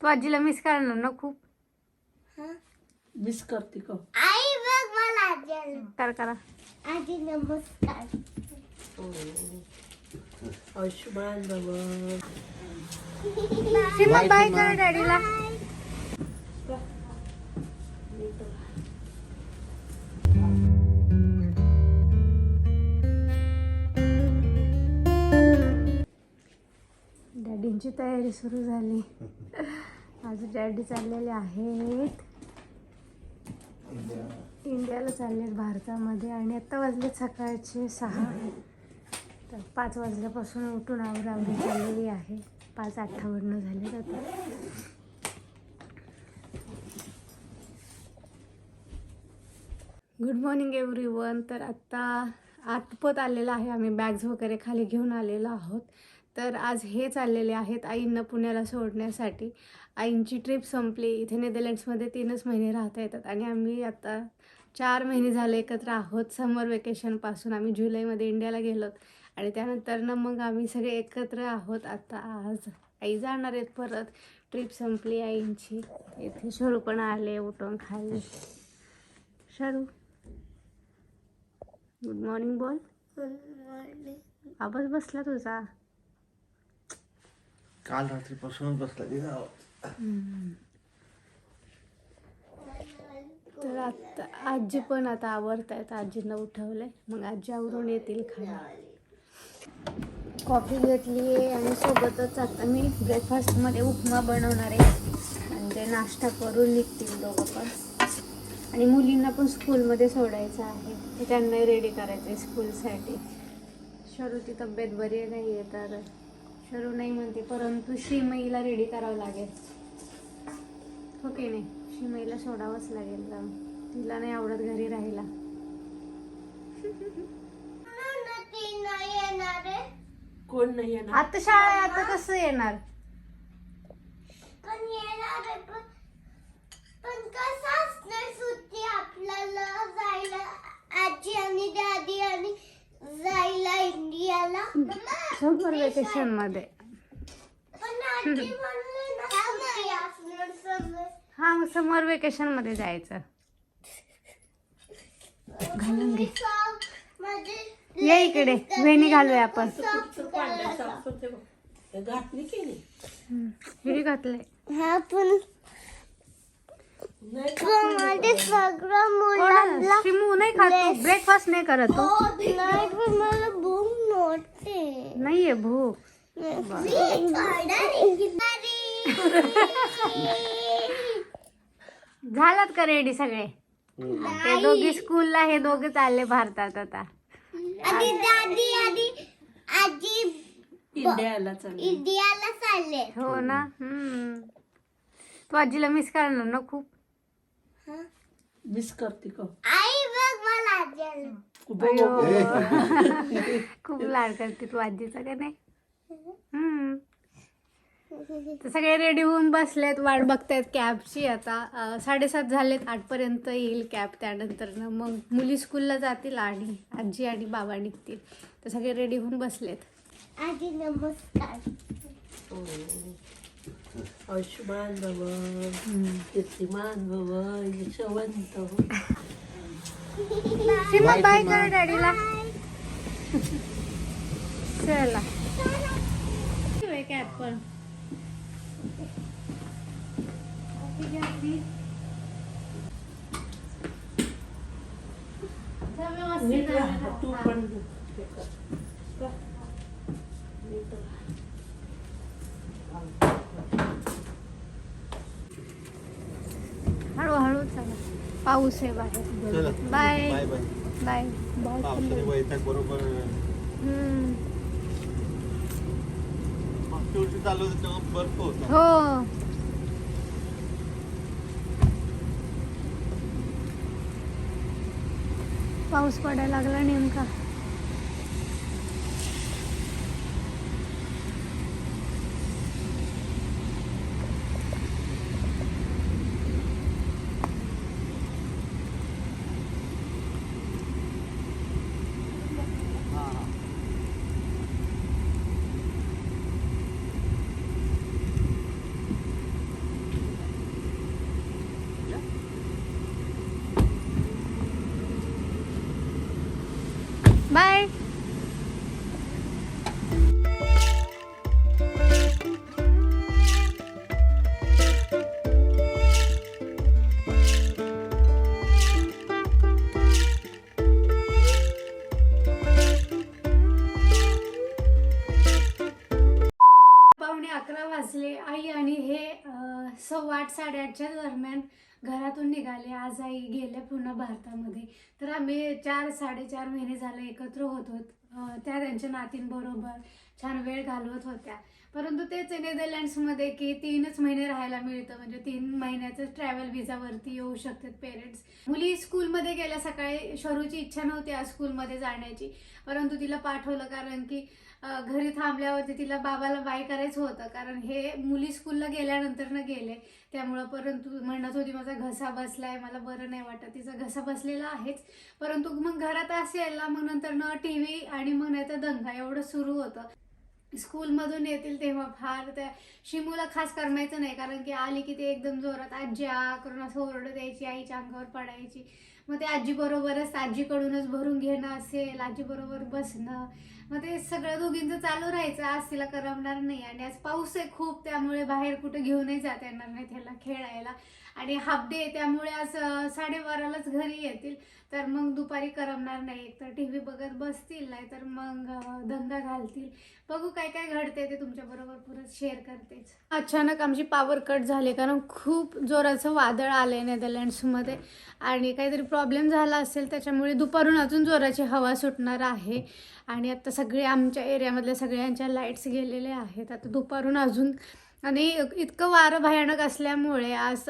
तू आजीला मिस करणार ना खूप. मिस करते का? आई बघ मला आजी. कर करा. आजी नमस्कार आयुष्यमान बाबा. सीमा बाय कर डॅडीला. डॅडींची तयारी सुरू झाली. आज डॅडी चाललेले आहेत. इंडियाला चाललेत भारतामध्ये आणि आत्ता वाजले सकाळचे सहा. तर पाच वाजल्यापासून उठून आवरावरी चाललेली आहे. पाच अठ्ठावन्न झाले आता. गुड मॉर्निंग एव्हरी वन तर आत्ता आटपत आलेलं आहे. आम्ही बॅग्स वगैरे खाली घेऊन आलेलो आहोत. तर आज हे चाललेले आहेत आईंना पुण्याला सोडण्यासाठी. आईंची ट्रिप संपली. इथे नेदरलँड्समध्ये तीनच महिने राहता येतात आणि आम्ही आता चार महिने झाले एकत्र आहोत. समर वेकेशनपासून आम्ही जुलैमध्ये इंडियाला गेलोत आणि त्यानंतर ना मग आम्ही सगळे एकत्र आहोत. आता आज आई जाणार आहेत परत. ट्रिप संपली आईंची. इथे शरू पण आले उठून खाली. शरू. गुड मॉर्निंग बोल. आवाज बसला तुझा. काल रात्रीपासून बसला तर आता आजी पण आता आवरत आहेत आजीनं उठवलंय. मग आजी आवरून येतील खाली कॉफी घेतली आहे आणि सोबतच आता मी ब्रेकफास्टमध्ये उपमा बनवणार आहे. आणि ते नाश्ता करून निघतील दोघं पण. आणि मुलींना पण स्कूलमध्ये सोडायचं आहे. त्यांनाही रेडी करायचं आहे स्कूलसाठी शरूची तब्येत बरी नाही आहे. तर शरू नाही म्हणते परंतु श्रीमईला रेडी करावं लागेल. हो की नाही? श्रीमईला सोडावंच लागेल जाऊन. तिला नाही आवडत घरी राहायला. म्हणून ती नाही येणार आहे कोण नाही येणार? आता शाळा आता कसं येणार? पण येणार आहे पण पण कसं असणार सुट्टी आपल्याला जायला? आजी आणि दादी आणि जायला इंडियाला. समर वेकेशनमध्ये. हा मग. समर वेकेशनमध्ये जायचं. घालून घे. मध्ये ये इकडे. वेणी घालूया आपण. हे घातली हिरी घातलंय. हा पण मध्ये सगळं? मुलांना शिमू नाही खात ब्रेकफास्ट नाही करत तो. नाही पण मला भूक नव्हते. नाहीये भूक. झालात का रेडी सगळे? ते दोघी स्कूलला हे दोघे चालले भारतात आता. आणि दादी आणि आजी इंडियाला चालली. इंडियाला चालले. हो ना हम्म. तू आजीला मिस करणार ना खूप? मिस करते का? आई बघ मला आजी. अयो. खूप लाड करते तू आजीचा का नाही? हम्म. तर सगळे रेडी होऊन बसलेत वाट बघतायत कॅबची आता. साडेसात झालेत आठपर्यंत येईल कॅब त्यानंतर ना. मग मुली स्कूलला जातील आणि आजी आणि बाबा निघतील. तर सगळे रेडी होऊन बसलेत. आजी नमस्कार. आयुष्यमान बाबा कीर्तिमान यशवंत सीमा बाय कर डॅडीला. चला. पण राहा तू पण हे कर. का? नीट राहा. हळूहळू चला पाऊस आहे बाहेर. चला. Bye bye bye bye bye पावसाने वैताग बरोबर. हम्म. मागच्या वर्षी चालू होतं तेव्हा बर्फ होता. हो. पाऊस पडायला लागला नेमका. आठ साडेआठच्या दरम्यान घरातून निघाले. आज आई गेल्या पुन्हा भारतामध्ये. तर आम्ही चार साडेचार महिने झाले एकत्र होत होत त्या त्यांच्या नातींबरोबर छान वेळ घालवत होत्या. परंतु तेच नेदरलँड्समध्ये की तीनच महिने राहायला मिळतं. म्हणजे तीन महिन्याचं ट्रॅव्हल व्हिजावरती येऊ शकतात पेरेंट्स. मुली स्कूलमध्ये गेल्या सकाळी शरूची इच्छा नव्हती आज स्कूलमध्ये जाण्याची. परंतु तिला पाठवलं कारण की घरी थांबल्यावरती तिला बाबाला बाय करायचं होतं. कारण हे मुली स्कूलला गेल्यानंतर न गेले. त्यामुळं परंतु म्हणत होती माझा घसा बसलाय मला बरं नाही वाटत. तिचा घसा बसलेला आहेच. परंतु मग घरात असेल ना मग नंतर न टी व्ही आणि मग नाही तर दंगा एवढं सुरू होतं. स्कूलमधून येतील तेव्हा फार त्या शिमूला खास करमायचं नाही. कारण की आली की ते एकदम जोरात आजी आ करून असं ओरडत यायची आईच्या अंगावर पडायची. मग ते आजी बरोबरच आजीकडूनच भरून घेणं असेल आजी बरोबर बसणं. मग ते सगळं दोघींचं चालू राहायचं. आज तिला करमणार नाही. आणि आज पाऊस आहे खूप त्यामुळे बाहेर कुठे घेऊनही जाता येणार नाही त्याला खेळायला. आणि हाफ डे त्यामुळे आज साडेबारालाच घरी येतील. तर मग दुपारी करमणार नाही. तर टी व्ही बघत बसतील नाही तर मग दंगा घालतील. बघू काय काय घडते ते तुमच्या बरोबर परत शेअर करतेच. अचानक आमची पॉवर कट झाली कारण खूप जोराचं वादळ आलंय नेदरलँड्समध्ये आणि काहीतरी प्रॉब्लेम झाला असेल त्याच्यामुळे दुपारून अजून जोराची हवा सुटणार आहे. आणि आता सगळे आमच्या एरियामधल्या सगळ्यांच्या लाईट्स गेलेल्या आहेत. आता दुपारून अजून आणि इतकं वारं भयानक असल्यामुळे आज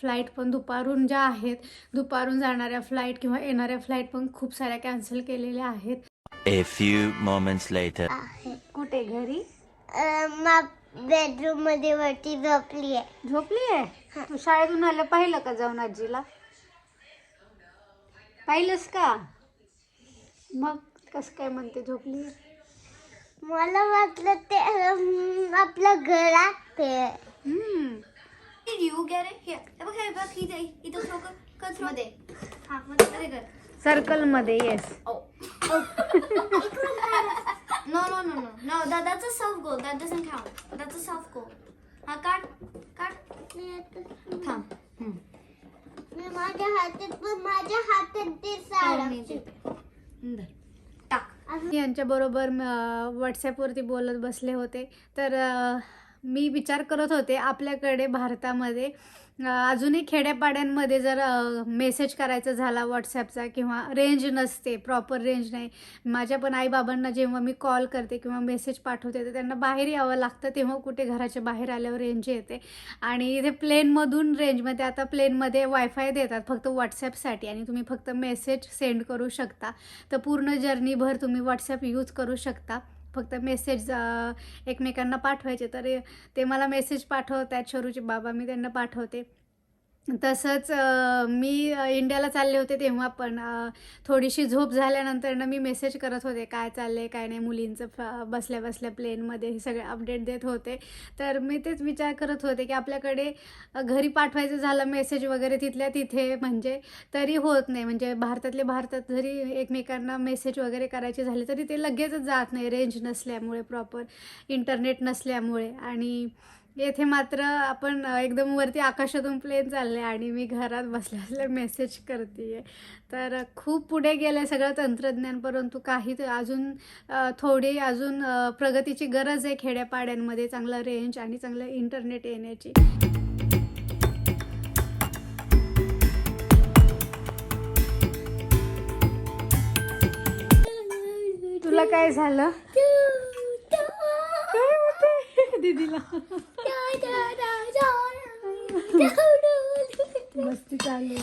फ्लाईट पण दुपारून ज्या आहेत दुपारून जाणाऱ्या फ्लाईट किंवा येणाऱ्या फ्लाईट पण खूप साऱ्या कॅन्सल केलेल्या आहेत. A few moments later. आहे. कुठे घरी? बेडरूममध्ये वरती झोपली आहे. झोपली आहे? तू शाळेतून आलं पाहिलं का जाऊन आजीला? पाहिलंस का? मग कसं काय म्हणते झोपली मला वाटलं ते अं, आपलं घरात आहे You get it? Here. हे बघ हे बघ इथे इथं थ्रो कर कर थ्रो मध्ये हा मध्ये मध्ये कर. सर्कलमध्ये yes No, no, no, no. No, that, that's a self goal. That doesn't count. That's a self goal. हा काढ काढ थांब मी माझ्या हातात पण माझ्या हातात ते हो, मी साडा देते. धर. टाक यांच्याबरोबर व्हॉट्सॲपवरती बोलत बसले होते तर अ, मी विचार करत होते आपल्याकडे भारतामध्ये अजूनही खेड्यापाड्यांमध्ये जर मेसेज करायचा झाला व्हॉट्सॲपचा किंवा रेंज नसते प्रॉपर रेंज नाही. माझ्या पण आईबाबांना जेव्हा मी कॉल करते किंवा मेसेज पाठवते तर त्यांना बाहेर यावं लागतं तेव्हा कुठे घराच्या बाहेर आल्यावर रेंज येते. आणि इथे प्लेनमधून रेंजमध्ये आता प्लेनमध्ये वायफाय देतात फक्त व्हॉट्सॲपसाठी आणि तुम्ही फक्त मेसेज सेंड करू शकता. तर पूर्ण जर्नीभर तुम्ही व्हॉट्सॲप यूज करू शकता. फक्त मेसेज एकमेकांना पाठवायचे. तर ते मला मेसेज पाठवतात शरूचे बाबा मी त्यांना पाठवते. तसंच मी इंडियाला चालले होते तेव्हा पण थोडीशी झोप झाल्यानंतर ना मी मेसेज करत होते काय चाललं आहे काय नाही मुलींचं फ- बसल्या बसल्या प्लेनमध्ये हे सगळे अपडेट देत होते. तर मी तेच विचार करत होते की आपल्याकडे घरी पाठवायचं झालं मेसेज वगैरे तिथल्या तिथे म्हणजे तरी होत नाही. म्हणजे भारतातले भारतात जरी एकमेकांना मेसेज वगैरे करायचे झाले तरी ते लगेचच जात नाही. रेंज नसल्यामुळे प्रॉपर इंटरनेट नसल्यामुळे. आणि येथे मात्र आपण एकदम वरती आकाशातून प्लेन चालले आणि मी घरात बसल्या मेसेज करते तर खूप पुढे गेलं सगळं तंत्रज्ञान परंतु काही अजून थोडी अजून प्रगतीची गरज आहे खेड्यापाड्यांमध्ये चांगलं रेंज आणि चांगलं इंटरनेट येण्याची. तुला काय झालं? दीदीला. मस्ती चालू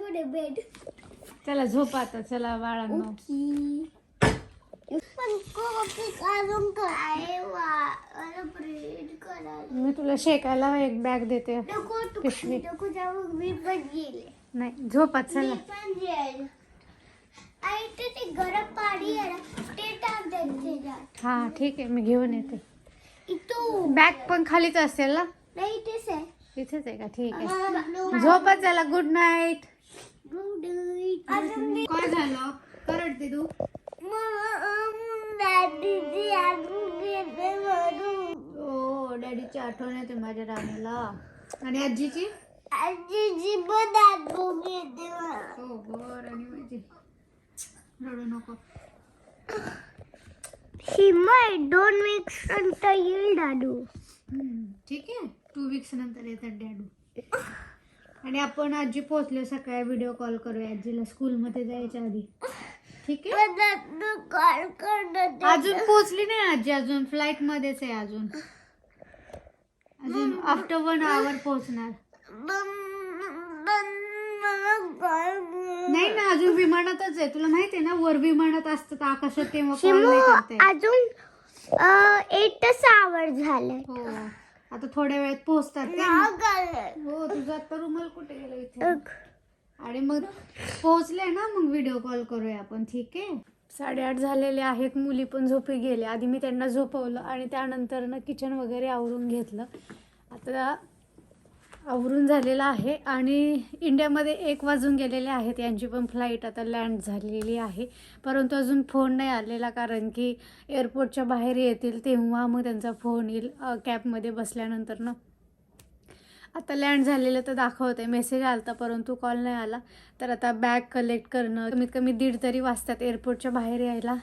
for the bed. चला झोप आता. चला बाळांनो. मी तुला शेकायला एक बॅग देते. पिशवी. नाही झोपा चला पण जाईल आई ते ते गरम पाणी हा ठीक आहे मी घेऊन येते. बॅग पण खालीच असेल ना? नाही तेच आहे. इथेच आहे का? ठीक आहे. झोपा चला गुड नाईट अजून काय झालं. करडते तू. ओ डॅडीची आठवण येते माझ्या राणीला आणि आजीची? आजीची पण आठवण मला. हो बर आणि माझी? रडू नको. शिमय दोन वीक्स नंतर येईल हम्म, ठीक आहे. टू वीक्स नंतर येतात डॅडू आणि आपण आजी पोहोचले सकाळी व्हिडिओ कॉल करूया. आजीला स्कूलमध्ये जायच्या आधी. ठीक आहे? कॉल करणार अजून पोहोचली नाही आजी. अजून फ्लाईट मध्येच आहे अजून. अजून आफ्टर वन आवर पोहोचणार. मला कॉल नाही ना अजून विमानातच आहे. तुला माहिती आहे ना वर विमानात असतात आकाशात तेव्हा call नाही करता येत. अजून आवर झालाय. हो. आता थोड्या वेळात पोहोचतात ते. हो तुझं आता रुमाल कुठे गेला इथे? आणि मग पोहोचले ना मग व्हिडिओ कॉल करूया आपण. ठीक आहे? साडेआठ झालेले आहेत. मुली पण झोपी गेले आधी मी त्यांना झोपवलं आणि त्यानंतर ना किचन वगैरे आवरून घेतलं. आता आवरून झालेला आहे आणि इंडियामध्ये एक वाजून गेलेले आहेत. यांची पण फ्लाईट आता लँड झालेली आहे. परंतु अजून फोन नाही आलेला कारण की एअरपोर्टच्या बाहेर येतील तेव्हा मग त्यांचा फोन येईल. कॅबमध्ये बसल्यानंतर ना. आता लँड झालेलं तर दाखवत आहे मेसेज होता परंतु कॉल नाही आला. तर आता बॅग कलेक्ट करणं कमीत कमी दीड तरी वाजतात एअरपोर्टच्या बाहेर यायला.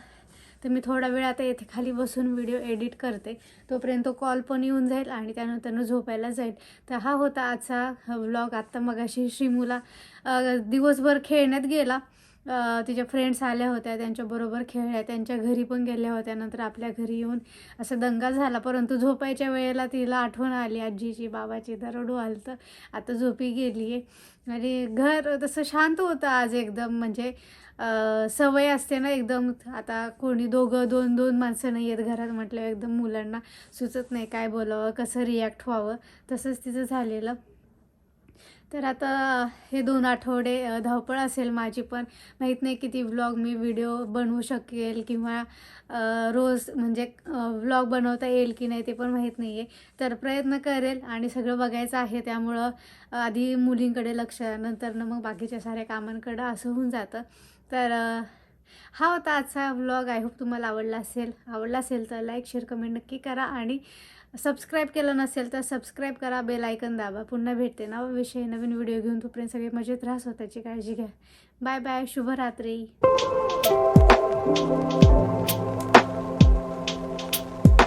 तर मी थोडा वेळ आता येथे खाली बसून व्हिडिओ एडिट करते. तोपर्यंत कॉल पण येऊन जाईल आणि त्यानंतर झोपायला जाईल. तर हा होता आजचा व्लॉग आत्ता मगाशी श्रीमुला दिवसभर खेळण्यात गेला. तिच्या फ्रेंड्स आल्या होत्या त्यांच्याबरोबर खेळल्या त्यांच्या घरी पण गेल्या होत्या नंतर आपल्या घरी येऊन असं दंगा झाला. परंतु झोपायच्या वेळेला तिला आठवण आली आजीची बाबाची दरडू आलं तर आता झोपी गेली आहे आणि घर तसं शांत होतं आज एकदम. म्हणजे सवय असते ना एकदम. आता कोणी दोघं दोन दोन माणसं नाही आहेत घरात म्हटलं एकदम मुलांना सुचत नाही काय बोलावं कसं रिॲक्ट व्हावं. तसंच तिचं झालेलं. तर आता हे दोन आठवडे धावपळ असेल माझी पण. माहीत नाही किती व्लॉग मी व्हिडिओ बनवू शकेल किंवा रोज म्हणजे व्लॉग बनवता येईल की नाही ते पण माहीत नाही आहे तर प्रयत्न करेल आणि सगळं बघायचं आहे. त्यामुळं आधी मुलींकडे लक्ष नंतर न मग बाकीच्या साऱ्या कामांकडं असं होऊन जातं. तर हा होता आजचा व्लॉग आय होप तुम्हाला आवडला असेल. आवडला असेल तर लाईक शेअर कमेंट नक्की करा आणि सबस्क्राईब केलं नसेल तर सबस्क्राईब करा बेल ऐकन दाबा. पुन्हा भेटते नवा विषय नवीन व्हिडिओ घेऊन. तोपर्यंत सगळे मजेत राहा स्वतःची काळजी घ्या. बाय बाय शुभरात्री.